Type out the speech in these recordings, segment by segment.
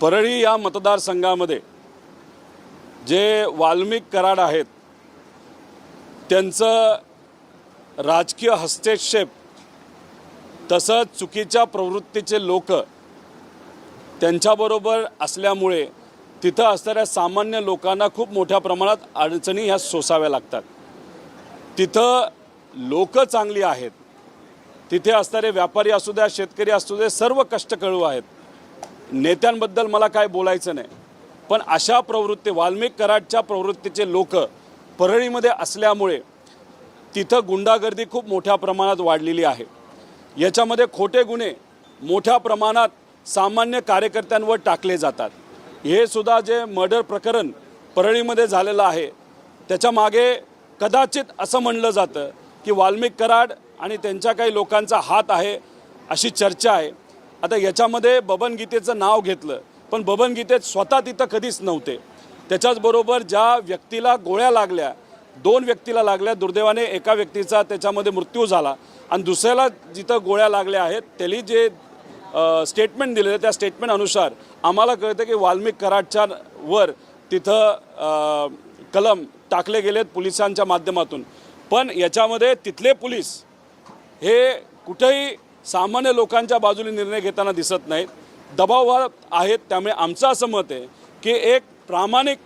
परळी या मतदारसंघामध्ये जे वाल्मिक कराड आहेत त्यांचं राजकीय हस्तक्षेप तसंच चुकीच्या प्रवृत्तीचे लोक त्यांच्याबरोबर असल्यामुळे तिथं असणाऱ्या सामान्य लोकांना खूप मोठ्या प्रमाणात अडचणी ह्या सोसाव्या लागतात. तिथं लोक चांगली आहेत. तिथे असणारे व्यापारी असू द्या शेतकरी असू दे सर्व कष्टकळू आहेत. नेत्यांबद्दल मला काय बोलायचं नाही. पण अशा प्रवृत्ती वाल्मिक कराडच्या प्रवृत्तीचे लोक परळीमध्ये असल्यामुळे तिथं गुंडागर्दी खूप मोठ्या प्रमाणात वाढलेली आहे. याच्यामध्ये खोटे गुन्हे मोठ्या प्रमाणात सामान्य कार्यकर्त्यांवर टाकले जातात. हे सुद्धा जे मर्डर प्रकरण परळीमध्ये झालेलं आहे त्याच्यामागे कदाचित असं म्हणलं जातं की वाल्मिक कराड आणि त्यांच्या काही लोकांचा हात आहे अशी चर्चा आहे. आता याच्यामध्ये बबन गीतेचं नाव घेतलं पण बबन गीतेत स्वतः तिथं कधीच नव्हते. त्याच्याचबरोबर ज्या व्यक्तीला गोळ्या लागल्या दोन व्यक्तीला लागल्या दुर्दैवाने एका व्यक्तीचा त्याच्यामध्ये मृत्यू झाला आणि दुसऱ्याला जिथं गोळ्या लागल्या आहेत त्यांनी जे स्टेटमेंट दिलेलं त्या स्टेटमेंट अनुसार आम्हाला कळतं की वाल्मिक कराडच्या वर तिथं कलम टाकले गेलेत पोलिसांच्या माध्यमातून. पण याच्यामध्ये तिथले पोलीस हे कुठेही सामान्य लोकांच्या बाजूने निर्णय घेताना दिसत नाहीत दबावात आहेत त्यामुळे आमचं असं मत आहे की एक प्रामाणिक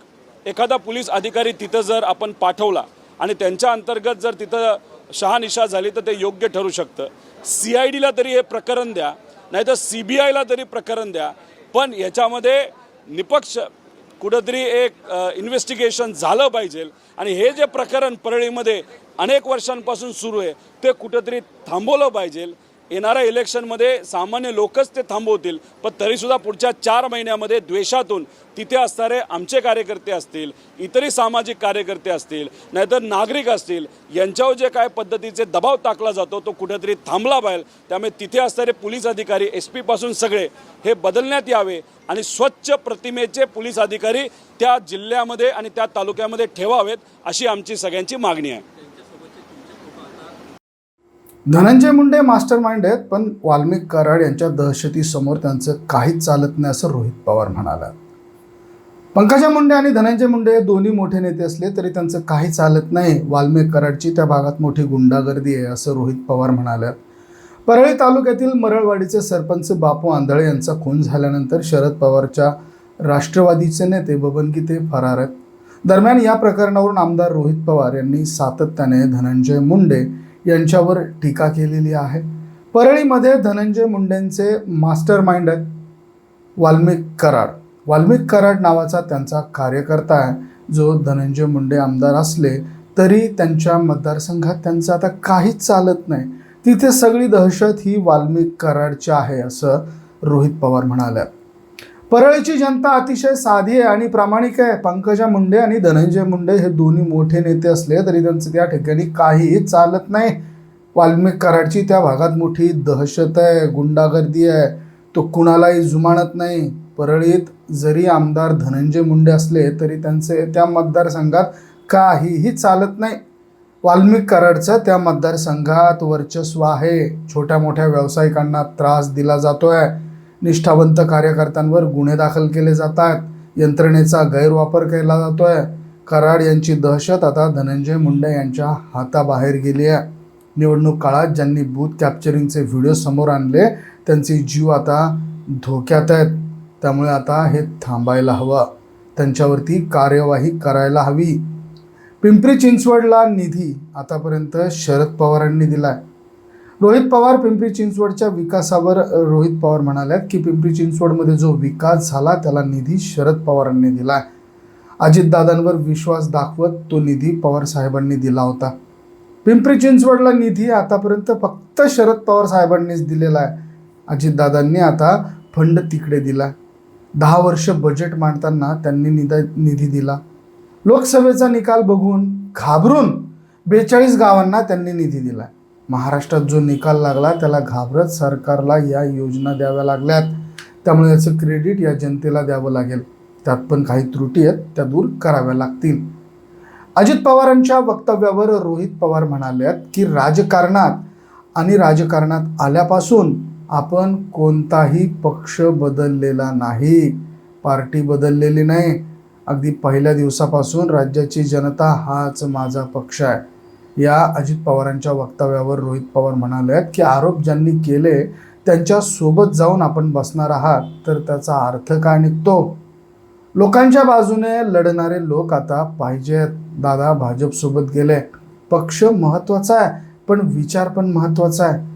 एखादा पोलीस अधिकारी तिथं जर आपण पाठवला आणि त्यांच्या अंतर्गत जर तिथं शहानिशा झाली तर ते योग्य ठरू शकतं. सी आय डीला तरी हे प्रकरण द्या नाहीतर सी बी आयला तरी प्रकरण द्या. पण याच्यामध्ये निपक्ष कुठंतरी एक इन्व्हेस्टिगेशन झालं पाहिजे आणि हे जे प्रकरण परळीमध्ये अनेक वर्षांपासून सुरू आहे ते कुठंतरी थांबवलं पाहिजे. येणाऱ्या इलेक्शनमध्ये सामान्य लोकच ते थांबवतील पण तरीसुद्धा पुढच्या चार महिन्यामध्ये द्वेषातून तिथे असणारे आमचे कार्यकर्ते असतील इतरही सामाजिक कार्यकर्ते असतील नाहीतर नागरिक असतील यांच्यावर जे काय पद्धतीचे दबाव टाकला जातो तो कुठेतरी थांबला पाहिजे. त्यामुळे तिथे असणारे पोलीस अधिकारी एस पीपासून सगळे हे बदलण्यात यावे आणि स्वच्छ प्रतिमेचे पोलीस अधिकारी त्या जिल्ह्यामध्ये आणि त्या तालुक्यामध्ये ठेवावेत अशी आमची सगळ्यांची मागणी आहे. धनंजय मुंडे मास्टर माइंड आहेत पण वाल्मिक कराड यांच्या दहशतीसमोर त्यांचं काहीच चालत नाही असं रोहित पवार म्हणाला. पंकजा मुंडे आणि धनंजय मुंडे हे दोन्ही मोठे नेते असले तरी त्यांचं काही चालत नाही. वाल्मिक कराडची त्या भागात मोठी गुंडागर्दी आहे असं रोहित पवार म्हणाले. परळी तालुक्यातील मरळवाडीचे सरपंच बापू आंधळे यांचा खून झाल्यानंतर शरद पवारच्या राष्ट्रवादीचे नेते बबन गीते फरार आहेत. दरम्यान या प्रकरणावरून आमदार रोहित पवार यांनी सातत्याने धनंजय मुंडे यांच्यावर टीका केलेली आहे. परळीमध्ये धनंजय मुंडेंचे मास्टर माइंड आहेत. वाल्मिक कराड. वाल्मिक कराड नावाचा त्यांचा कार्यकर्ता आहे. जो धनंजय मुंडे आमदार असले तरी त्यांच्या मतदारसंघात त्यांचं आता काहीच चालत नाही. तिथे सगळी दहशत ही वाल्मिक कराडची आहे असं रोहित पवार म्हणाल्या. परळीची जनता अतिशय साधी आहे आणि प्रामाणिक आहे. पंकजा मुंडे आणि धनंजय मुंडे हे दोन्ही मोठे नेते असले तरी त्यांचं त्या ठिकाणी काहीही चालत नाही. वाल्मिक कराडची त्या भागात मोठी दहशत आहे गुंडागर्दी आहे. तो कुणालाही जुमानत नाही. परळीत जरी आमदार धनंजय मुंडे असले तरी त्यांचे त्या मतदारसंघात काहीही चालत नाही. वाल्मिक कराडचं त्या मतदारसंघात वर्चस्व आहे. छोट्या मोठ्या व्यावसायिकांना त्रास दिला जातोय. निष्ठावंत कार्यकर्त्यांवर गुन्हे दाखल केले जातात. यंत्रणेचा गैरवापर केला जातो आहे कराड यांची दहशत आता धनंजय मुंडे यांच्या हाताबाहेर गेली आहे. निवडणूक काळात ज्यांनी बूथ कॅप्चरिंगचे व्हिडिओ समोर आणले त्यांचे जीव आता धोक्यात आहेत. त्यामुळे आता हे थांबायला हवं. त्यांच्यावरती कार्यवाही करायला हवी. पिंपरी चिंचवडला निधी आतापर्यंत शरद पवारांनी दिला आहे रोहित पवार पिंपरी चिंचवडच्या विकासावर रोहित पवार म्हणाल्यात की पिंपरी चिंचवडमध्ये जो विकास झाला त्याला निधी शरद पवारांनी दिलाय अजितदादांवर विश्वास दाखवत तो निधी पवार साहेबांनी दिला होता. पिंपरी चिंचवडला निधी आतापर्यंत फक्त शरद पवार साहेबांनीच दिलेला आहे. अजितदादांनी आता फंड तिकडे दिला. दहा वर्ष बजेट मांडताना त्यांनी निदा निधी दिला. लोकसभेचा निकाल बघून घाबरून बेचाळीस गावांना त्यांनी निधी दिला. महाराष्ट्रात जो निकाल लागला त्याला घाबरत सरकारला या योजना द्याव्या लागल्यात. त्यामुळे याचं क्रेडिट या जनतेला द्यावं लागेल. त्यात पण काही त्रुटी आहेत त्या दूर कराव्या लागतील. अजित पवारांच्या वक्तव्यावर रोहित पवार म्हणाले की राजकारणात आणि राजकारणात आल्यापासून आपण कोणताही पक्ष बदललेला नाही. पार्टी बदललेली नाही. अगदी पहिल्या दिवसापासून राज्याची जनता हाच माझा पक्ष आहे. या अजित पवारांच्या वक्तव्यावर रोहित पवार म्हणाले आहेत की आरोप ज्यांनी केले त्यांच्यासोबत जाऊन आपण बसणार आहात तर त्याचा अर्थ काय निघतो? लोकांच्या बाजूने लढणारे लोक आता पाहिजेत. दादा भाजपसोबत गेले. पक्ष महत्त्वाचा आहे पण विचार पण महत्त्वाचा आहे.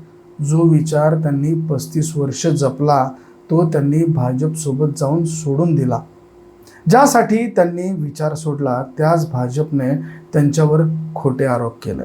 जो विचार त्यांनी पस्तीस वर्ष जपला तो त्यांनी भाजपसोबत जाऊन सोडून दिला. ज्यासाठी त्यांनी विचार सोडला त्याच भाजपने त्यांच्यावर खोटे आरोप केले.